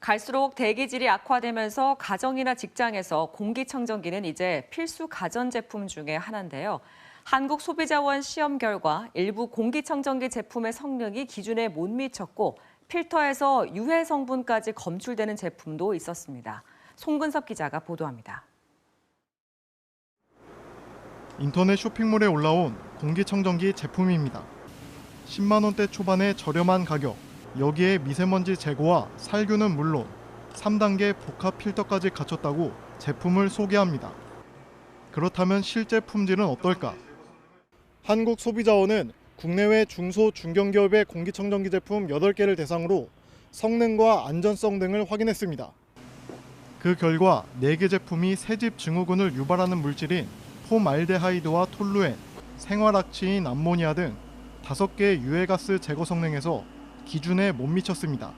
갈수록 대기질이 악화되면서 가정이나 직장에서 공기청정기는 이제 필수 가전제품 중에 하나인데요. 한국소비자원 시험 결과 일부 공기청정기 제품의 성능이 기준에 못 미쳤고 필터에서 유해 성분까지 검출되는 제품도 있었습니다. 송근섭 기자가 보도합니다. 인터넷 쇼핑몰에 올라온 공기청정기 제품입니다. 10만 원대 초반의 저렴한 가격, 여기에 미세먼지 제거와 살균은 물론 3단계 복합 필터까지 갖췄다고 제품을 소개합니다. 그렇다면 실제 품질은 어떨까? 한국소비자원은 국내외 중소 중견기업의 공기청정기 제품 8개를 대상으로 성능과 안전성 등을 확인했습니다. 그 결과 4개 제품이 새집 증후군을 유발하는 물질인 폼알데하이드와 톨루엔, 생활악취인 암모니아 등 5개의 유해가스 제거 성능에서 기준에 못 미쳤습니다.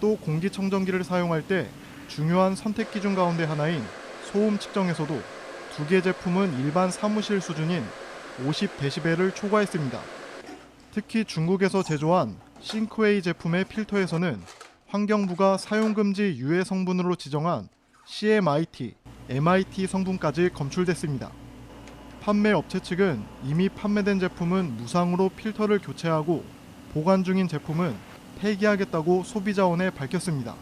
또 공기청정기를 사용할 때 중요한 선택 기준 가운데 하나인 소음 측정에서도 두 개 제품은 일반 사무실 수준인 50데시벨을 초과했습니다. 특히 중국에서 제조한 싱크웨이 제품의 필터에서는 환경부가 사용금지 유해 성분으로 지정한 CMIT, MIT 성분까지 검출됐습니다. 판매 업체 측은 이미 판매된 제품은 무상으로 필터를 교체하고 보관 중인 제품은 폐기하겠다고 소비자원에 밝혔습니다.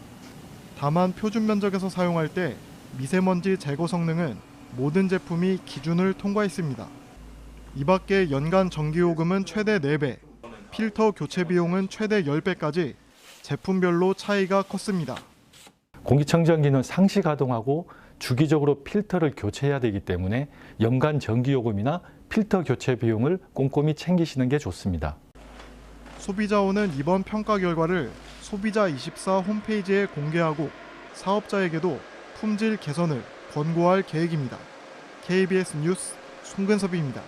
다만 표준 면적에서 사용할 때 미세먼지 제거 성능은 모든 제품이 기준을 통과했습니다. 이 밖에 연간 전기요금은 최대 4배, 필터 교체 비용은 최대 10배까지 제품별로 차이가 컸습니다. 공기청정기는 상시 가동하고 주기적으로 필터를 교체해야 되기 때문에 연간 전기요금이나 필터 교체 비용을 꼼꼼히 챙기시는 게 좋습니다. 소비자원은 이번 평가 결과를 소비자24 홈페이지에 공개하고 사업자에게도 품질 개선을 권고할 계획입니다. KBS 뉴스 송근섭입니다.